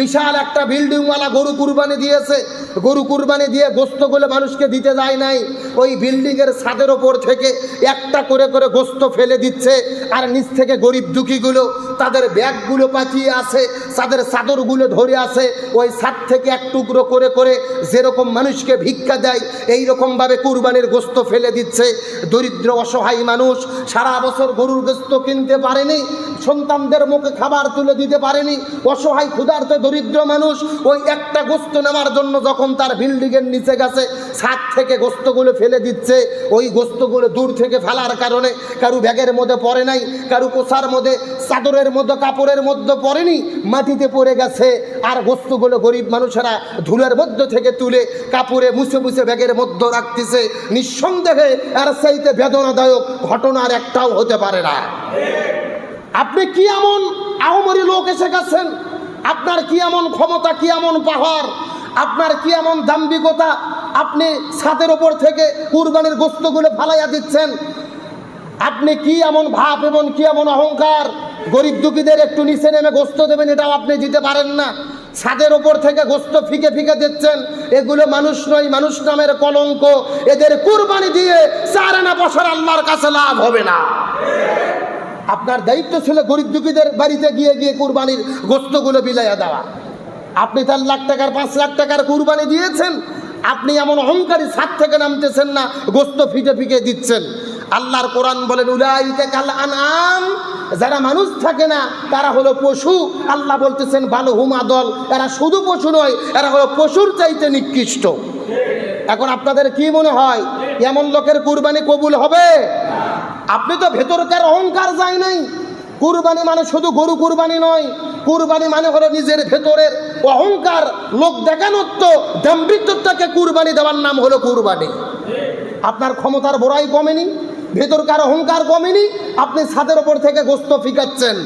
বিশাল একটা বিল্ডিংওয়ালা গরু কুরবানি দিয়েছে। গরু কুরবানি দিয়ে গোস্ত গোস্তগুলো মানুষকে দিতে যায় নাই। ওই বিল্ডিংয়ের ছাদের ওপর থেকে একটা করে করে গোস্ত ফেলে দিচ্ছে। আর নিচ থেকে গরিব দুঃখীগুলো তাদের ব্যাগগুলো পাঠিয়ে আছে তাদের চাদরগুলো ধরে আছে ওই ছাদ থেকে এক টুকরো করে করে যেরকম মানুষকে ভিক্ষা দেয় এই রকমভাবে কুরবানির গোস্ত ফেলে দিচ্ছে। দরিদ্র, অসহায় মানুষ সারা বছর গরুর গোস্ত কিনতে পারেনি, সন্তানদের মুখে খাবার তুলে দিতে পারেনি, অসহায়, ক্ষুধার্ত, দরিদ্র মানুষ ওই একটা গোস্ত নেওয়ার জন্য যখন তার বিল্ডিংয়ের নিচে গেছে ছাদ থেকে গোস্তগুলো ফেলে দিচ্ছে, ওই গোস্তগুলো দূর থেকে ফেলার কারণে কারু ব্যাগের মধ্যে পড়ে নাই, কারু কোষার মধ্যে, চাদরের মধ্যে, কাপড়ের মধ্যে পড়েনি, মাটিতে পড়ে গেছে। আর গোস্তগুলো গরিব মানুষেরা ধুলের মধ্যে থেকে তুলে কাপড়ে মুছে মুছে ব্যাগের মধ্যে রাখতেছে। নিঃসন্দেহে আর চাইতে বেদনাদায়ক ঘটনার একটাও হতে পারে না। আপনি কি এমন আহমরি লোক এসে গেছেন? আপনার কি এমন ক্ষমতা, কি এমন পাহাড়? আপনার কি এমন দাম্ভিকতা? আপনি ছাদের ওপর থেকে কুরবানির গোস্তগুলো ফালাইয়া দিচ্ছেন। আপনি কি এমন ভাব এবং কি এমন অহংকার? গরিব দুঃখীদের একটু নিচে নেমে গোস্ত দেবেন, এটাও আপনি দিতে পারেন না। ছাদের ওপর থেকে গোস্ত ফিকে ফিকে দিচ্ছেন। এগুলো মানুষ নয়, মানুষ নামের কলঙ্ক। এদের কুরবানি দিয়ে চার আনা বছর আল্লাহর কাছে লাভ হবে না। আপনার দায়িত্ব ছিল গরিব দুঃখীদের বাড়িতে গিয়ে গিয়ে কুরবানির গোস্তগুলো বিলাইয়া দেওয়া। আপনি চার লাখ টাকার, পাঁচ লাখ টাকার কুরবানি দিয়েছেন আপনি এমন অহংকারী ছাদ থেকে নামতেছেন না, গোস্ত ফিটে ফিকে দিচ্ছেন। আল্লাহর কোরআন বলেন, উলাইকে কাল আনাম যারা মানুষ থাকে না, তারা হলো পশু। আল্লাহ বলতেছেন ভালো হুমা দল। এরা শুধু পশু নয়, এরা হলো পশুর চাইতে নিকৃষ্ট। এখন আপনাদের কি মনে হয়, এমন লোকের কুরবানি কবুল হবে? আপনি তো ভেতরকার অহংকার যায় নাই। কুরবানি মানে শুধু গরু কুরবানি নয়, কুরবানি মানে হলো নিজের ভেতরের অহংকার, লোক দেখানোত্ব দাম্ভিত্বটাকে কুরবানি দেওয়ার নাম হলো কুরবানি। আপনার ক্ষমতার বড়াই কমেনি, ভেতরকার অহংকার কমেনি, আপনি ছাদের ওপর থেকে গোস্ত ফিকাচ্ছেন।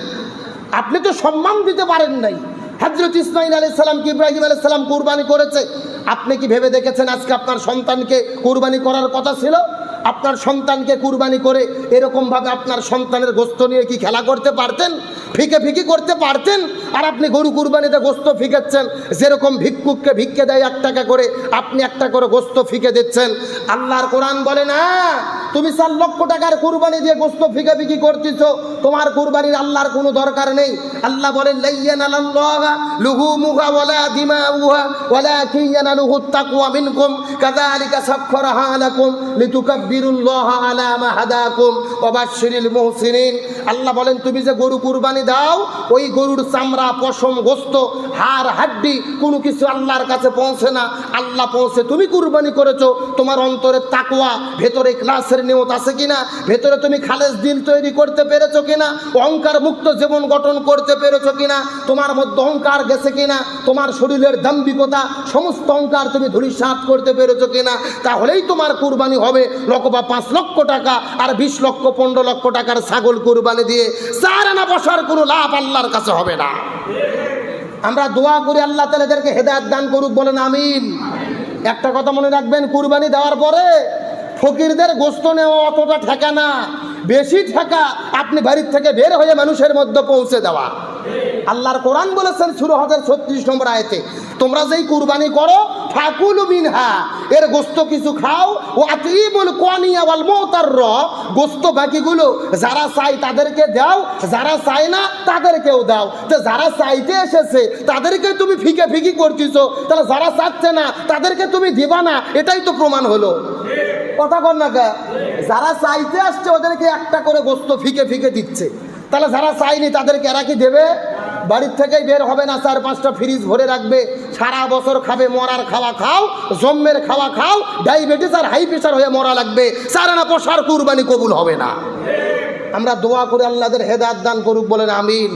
আপনি তো সম্মান দিতে পারেন নাই। হজরত ইসমাইল আলি সাল্লাম কি ইব্রাহিম আলি সাল্লাম কুরবানি করেছে? আপনি কি ভেবে দেখেছেন আজকে আপনার সন্তানকে কুরবানি করার কথা ছিল? আপনার সন্তানকে কুরবানি করে এরকমভাবে আপনার সন্তানের গোস্ত নিয়ে কি খেলা করতে পারতেন? ফিকে ফিকি করতে পারতেন, আর আপনি গরু কুরবানিতে গোস্ত ফিকেচ্ছেন, যেরকম ভিক্ষুককে ভিক্ষে দেয় এক টাকা করে, আপনি একটা করে গোস্ত ফিকে দিচ্ছেন। আল্লাহর কোরআন বলে না, তুমি চার লক্ষ টাকার কুরবানি দিয়ে গোস্ত ফিকে ফিকি করতেছ, তোমার কুরবানির আল্লাহর কোনো দরকার নেই। আল্লাহ বলেন, লাইয়ান আল্লাহ লুহু মুহা ওয়ালা দিমা উহা ওয়ালা কিয়ানা লুহু তাকওয়া মিনকুম, কাযালিকা সাখখারাহা লাকুম, লিতুকাব্বিরুল্লাহ আলা মা হাদাকুম, ওয়া বাশশিরিল মুহসিনিন। আল্লাহ বলেন, তুমি যে গরু কুরবানি দাও, ওই গরুর চামড়া, পশম, গোস্ত, হাড়, হাড্ডি, কোনো কিছু আল্লাহর কাছে পৌঁছে না। আল্লাহ পৌঁছে, তুমি কুরবানি করেছ, তোমার অন্তরে তাকওয়া, ভেতরে ক্লাসের নিয়ত আছে কিনা? ভেতরে তুমি খালেজ দিল তৈরি করতে পেরেছ কিনা? অহংকার মুক্ত জীবন গঠন করতে পেরেছ কিনা? তোমার মধ্যে অহংকার গেছে কিনা? তোমার শরীরের দাম্ভিকতা, সমস্ত অহংকার তুমি ধূলিসাৎ করতে পেরেছ কিনা? তাহলেই তোমার কুরবানি হবে। লক্ষ পাঁচ লক্ষ টাকা আর বিশ লক্ষ, পনেরো লক্ষ টাকার ছাগল কুরবানি দিয়ে। চার আনা বসার কোনো লাভ আল্লাহর কাছে হবে না। আমরা দোয়া করি আল্লাহ তালেদেরকে হেদায়ত দান করুক, বলেন আমিন। একটা কথা মনে রাখবেন, কুরবানি দেওয়ার পরে ফকিরদের গোস্ত নেওয়া অতটা ঠেকা না। বেশি ঠেকা আপনি বাড়ির থেকে বের হয়ে মানুষের মধ্যে পৌঁছে দেওয়া। আল্লাহর কোরআন বলেছেন শুরু হাজার ছত্রিশ নম্বর আয়তে, তোমরা যেই কুরবানি করো, ফাকুল মিনহা, এর গোস্ত কিছু খাও, ও আতিবুল কোয়ানিয়া ওয়াল মৌতার র গোস্ত বাকিগুলো যারা চাই তাদেরকে দাও, যারা চায় না তাদেরকেও দাও। তো যারা চাইতে এসেছে, তাদেরকে তুমি ফিকে ফিকি করতেছো। তাহলে যারা চাচ্ছে না, তাদেরকে তুমি দিবা না, এটাই তো প্রমাণ হলো। কথা কর না যারা চাইতে আসছে, ওদেরকে একটা করে গোস্ত ফিকে ফিকে দিচ্ছে। তাহলে যারা চাইনি তাদেরকে এরা কি দেবে? বাড়ির থেকেই বের হবে না, চার পাঁচটা ফ্রিজ ভরে রাখবে, সারা বছর খাবে, মরার খাওয়া খাও জম্মের খাওয়া খাও ডায়াবেটিস আর হাই প্রেশার হয়ে মরা লাগবে, সারা না পোষার কুরবানি কবুল হবে না। আমরা দোয়া করে আল্লাহদের হেদায়ত দান করুক, বলেন আমিন।